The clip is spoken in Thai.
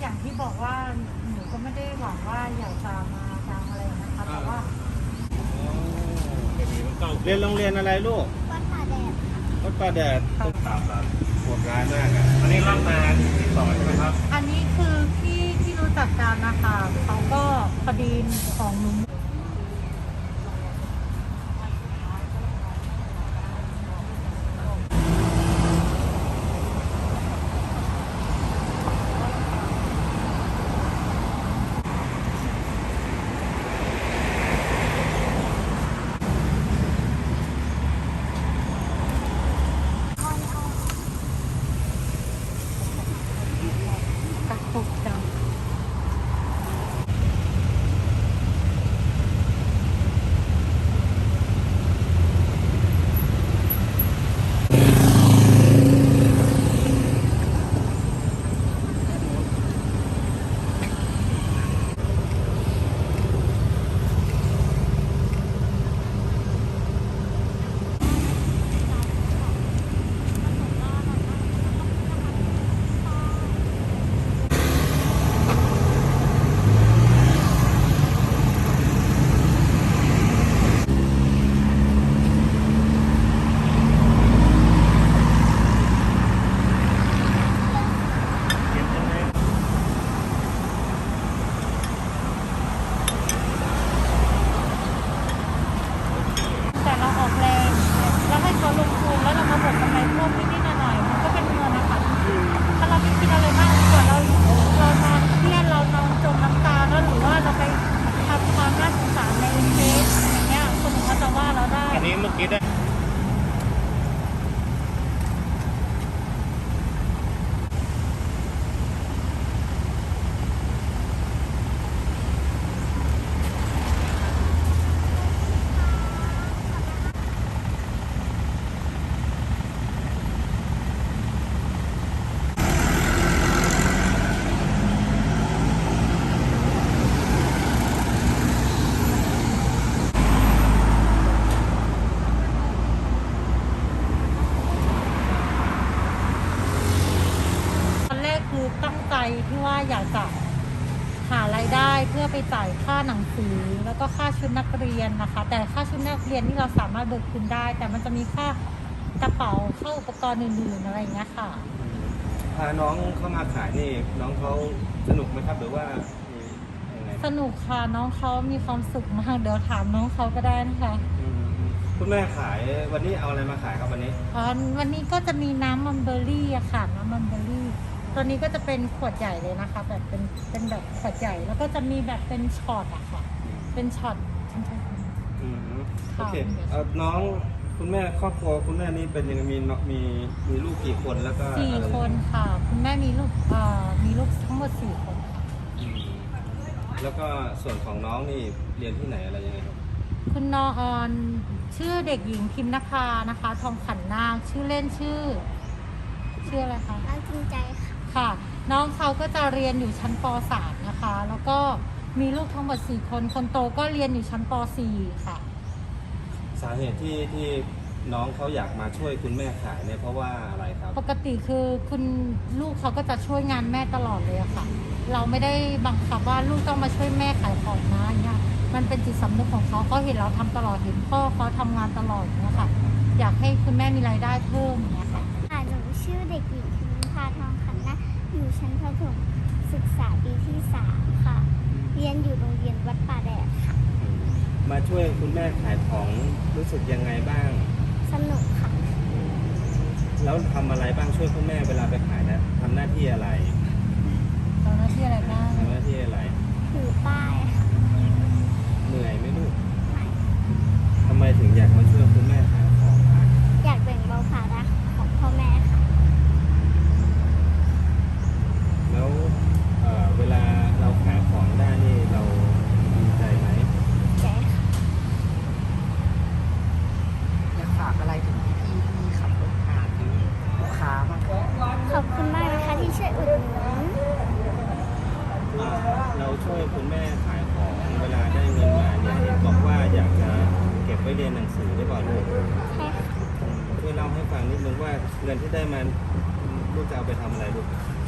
อย่างที่บอกว่าหนูก็ไม่ได้หวังว่าอยากจะมาดังอะไรนะคะแต่ว่าเรียนโรงเรียนอะไรลูกวัดป่าแดดค่ะวัดป่าแดดต้องตามร้านปวดร้านมากอะอันนี้รับมาที่สอนใช่ไหมครับ อันนี้คือที่ที่รู้จักกันนะคะเขาก็พอดีของหนู ว่าอยากจะหารายได้เพื่อไปจ่ายค่าหนังสือ แล้วก็ค่าชุดนักเรียนนะคะ แต่ค่าชุดนักเรียนนี่เราสามารถเบิกคืนได้ แต่มันจะมีค่ากระเป๋าค่าอุปกรณ์อื่นๆอะไรอย่างเงี้ยค่ะพาน้องเข้ามาขายนี่น้องเขาสนุกไหมครับหรือว่ามียังไงสนุกค่ะน้องเขามีความสุขมากเดี๋ยวถามน้องเขาก็ได้นะคะอืมคุณแม่ขายวันนี้เอาอะไรมาขายครับวันนี้ อ๋อวันนี้ก็จะมีน้ำมัมเบอร์รี่อะค่ะน้ำมัมเบอร์รี่ ตัวนี้ก็จะเป็นขวดใหญ่เลยนะคะ แบบเป็นเป็นแบบขวดใหญ่ แล้วก็จะมีแบบเป็นช็อตอะค่ะ เป็นช็อตอืมโอเคค่ะเอ่อน้องคุณแม่ครอบครัวคุณแม่นี่เป็นยังไงมีน้องมีมีลูกกี่คนแล้วก็สี่อะไรคนค่ะ คุณแม่มีลูกเอ่อมีลูกทั้งหมดสี่คนค่ะอืมแล้วก็ส่วนของน้องนี่เรียนที่ไหนอะไรยังไงครับคุณนอออนชื่อเด็กหญิงพิมพ์นภานะคะ ทองขันนางชื่อเล่นชื่อ ชื่ออะไรคะ ร้านจริงใจค่ะ ค่ะ น้องเขาก็จะเรียนอยู่ชั้นป .3 นะคะ แล้วก็มีลูกทั้งหมด4คนคนโตก็เรียนอยู่ชั้นป .4 ค่ะ สาเหตุที่ที่น้องเขาอยากมาช่วยคุณแม่ขายเนี่ยเพราะว่าอะไรครับ ปกติคือคุณลูกเขาก็จะช่วยงานแม่ตลอดเลยอะค่ะ เราไม่ได้บังคับว่าลูกต้องมาช่วยแม่ขายของนะอย่างเงี้ยมันเป็นจิตสำนึกของเขาเขาเห็นเราทำตลอดเห็นพ่อเขาทำงานตลอดอย่างเงี้ยค่ะ อยากให้คุณแม่มีรายได้เพิ่มอย่างเงี้ยค่ะ ค่ะหนูชื่อเด็กหญิงพิมพาทองขันนะ อยู่ชั้นประถมศึกษาปีที่สามค่ะ เรียนอยู่โรงเรียนวัดป่าแดดค่ะ มาช่วยคุณแม่ขายของรู้สึกยังไงบ้าง สนุกค่ะ แล้วทำอะไรบ้างช่วยคุณแม่เวลาไปขายนะทำหน้าที่อะไรตอนนั้นที่อะไรบ้างทำหน้าที่อะไร ถือป้ายค่ะเหนื่อยไหมลูกไม่ทำไมถึงอยากมาช่วยคุณแม่ขายของคะ อยากแบ่งเบาภาระของพ่อแม่ค่ะ แล้วเอ่อเวลาเราขายของได้นี่เราดีใจไหม ใจค่ะ อยากฝากอะไรถึงพี่ๆที่ขับรถผ่านหรือลูกค้าบ้างครับ ขอบคุณมากนะคะที่ช่วยอุดหนุน อ่าเราช่วยคุณแม่ขายของเวลาได้เงินมาเนี่ยเห็นบอกว่าอยากจะเก็บไว้เรียนหนั งสือได้เปล่าลูกใช่ค่ะช่วยเล่าให้ฟังนิดนึงว่าเงินที่ได้มาลูกจะเอาไปทำอะไรลูกจ